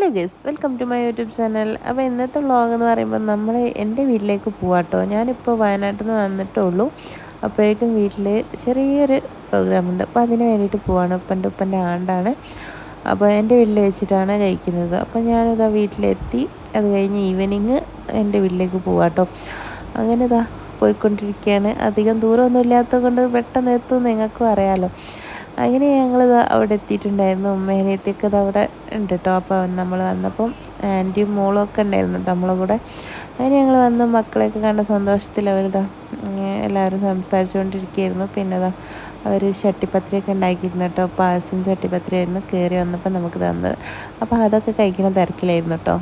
Hello guys welcome to my YouTube channel. അപ്പോൾ ഇന്നത്തെ vlog എന്ന് പറയുമ്പോൾ നമ്മൾ എന്റെ വീട്ടിലേക്ക് പോവാട്ടോ. ഞാനിപ്പോൾ വയനാട്ടിൽ നിന്ന് വന്നിട്ടുള്ളൂ. അപ്പോഴേക്കും വീട്ടിൽ ചെറിയൊരു പ്രോഗ്രാമുണ്ട് അപ്പോൾ അതിന് വേണ്ടിയിട്ട് പോവാണ്. ഉപ്പന്റെ ഉപ്പന്റെ ആണ്ടാണ്. അപ്പോൾ എന്റെ വീട്ടിൽ വെച്ചിട്ടാണ് കഴിക്കുന്നത്. അപ്പോൾ ഞാനിതാ വീട്ടിലെത്തി. അത് കഴിഞ്ഞ് ഈവനിങ് എന്റെ വീട്ടിലേക്ക് പോവാട്ടോ. അങ്ങനെ ഇതാ പോയിക്കൊണ്ടിരിക്കുകയാണ്. അധികം ദൂരമൊന്നും ഇല്ലാത്തത് കൊണ്ട് പെട്ടെന്ന് എത്തും നിങ്ങൾക്കും അറിയാമല്ലോ അങ്ങനെ ഞങ്ങൾ അവിടെ എത്തിയിട്ടുണ്ടായിരുന്നു. ഉമ്മേനത്തേക്ക് അത് അവിടെ ഉണ്ട് കേട്ടോ അപ്പോൾ നമ്മൾ വന്നപ്പം ആന്റിയും മോളും ഒക്കെ ഉണ്ടായിരുന്നു കേട്ടോ നമ്മളെ കൂടെ. അങ്ങനെ ഞങ്ങൾ വന്ന് മക്കളെയൊക്കെ കണ്ട സന്തോഷത്തിൽ അവരിതാ എല്ലാവരും സംസാരിച്ചുകൊണ്ടിരിക്കുകയായിരുന്നു. പിന്നെ അതാ അവർ ചട്ടിപ്പത്രിയൊക്കെ ഉണ്ടാക്കിയിരുന്നു കേട്ടോ പായസം ചട്ടിപ്പത്രിയായിരുന്നു കയറി വന്നപ്പോൾ നമുക്ക് തന്നത് അപ്പോൾ അതൊക്കെ കഴിക്കണം തിരക്കിലായിരുന്നു കേട്ടോ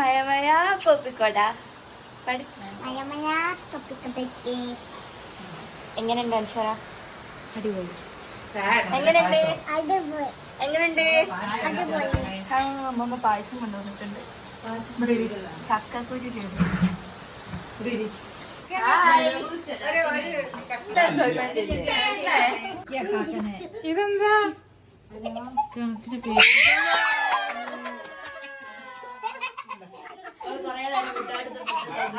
മയമയാ തൊപ്പിക്കോടാ? മയമയാ തൊപ്പിക്കട്ടയ്ക്ക് എങ്ങനെയുണ്ട് അൻഷറ? അടിപൊളി. എങ്ങനെയുണ്ട്? എങ്ങനെയുണ്ട്? അമ്മമ്മ പായസം കൊണ്ടുവന്നിട്ടുണ്ട്. ചക്കക്കുരു ഇതെന്താ?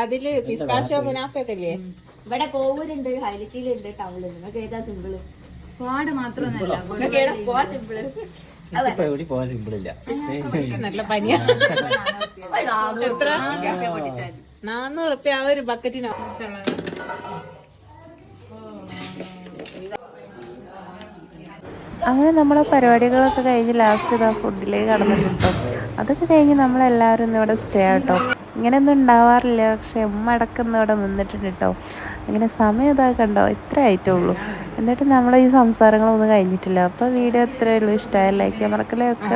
അതിൽ പിസ്താഷോ മുനാഫൊക്കെ ഇല്ലേ ഇവിടെ കോവൂരുണ്ട് ഹൈലറ്റിലുണ്ട് ടൗണിൽ നിങ്ങൾക്ക് ഏതാ സിമ്പിൾ? പാട് മാത്രമൊന്നുമല്ല നിങ്ങൾക്ക് ഏതാ പോവാ സിമ്പിൾ? ഇപ്പൊ എവിടെ പോകാൻ സിമ്പിൾ ഇല്ല നല്ല പനിയാ. എത്ര? നാന്നൂറ് റുപ്യ ആ ഒരു ബക്കറ്റിന് അങ്ങനെ നമ്മളെ പരിപാടികളൊക്കെ കഴിഞ്ഞ് ലാസ്റ്റ് ഇതാ ഫുഡിലേക്ക് കടന്നിട്ടുണ്ടോ അതൊക്കെ കഴിഞ്ഞ് നമ്മളെല്ലാവരും ഇന്ന് ഇവിടെ സ്റ്റേ ആട്ടോ ഇങ്ങനെയൊന്നും ഉണ്ടാവാറില്ല. പക്ഷെ ഉമ്മ അടക്കുന്നവിടെ നിന്നിട്ടുണ്ട് കേട്ടോ അങ്ങനെ സമയം ഇതാ കണ്ടോ? ഇത്ര ആയിട്ടേ ഉള്ളൂ എന്നിട്ട് നമ്മൾ ഈ സംസാരങ്ങളൊന്നും കഴിഞ്ഞിട്ടില്ല. അപ്പോൾ വീഡിയോ ഇത്രയേ ഉള്ളൂ. ഇഷ്ടമായ ലൈക്ക് മറക്കലേ ഒക്കെ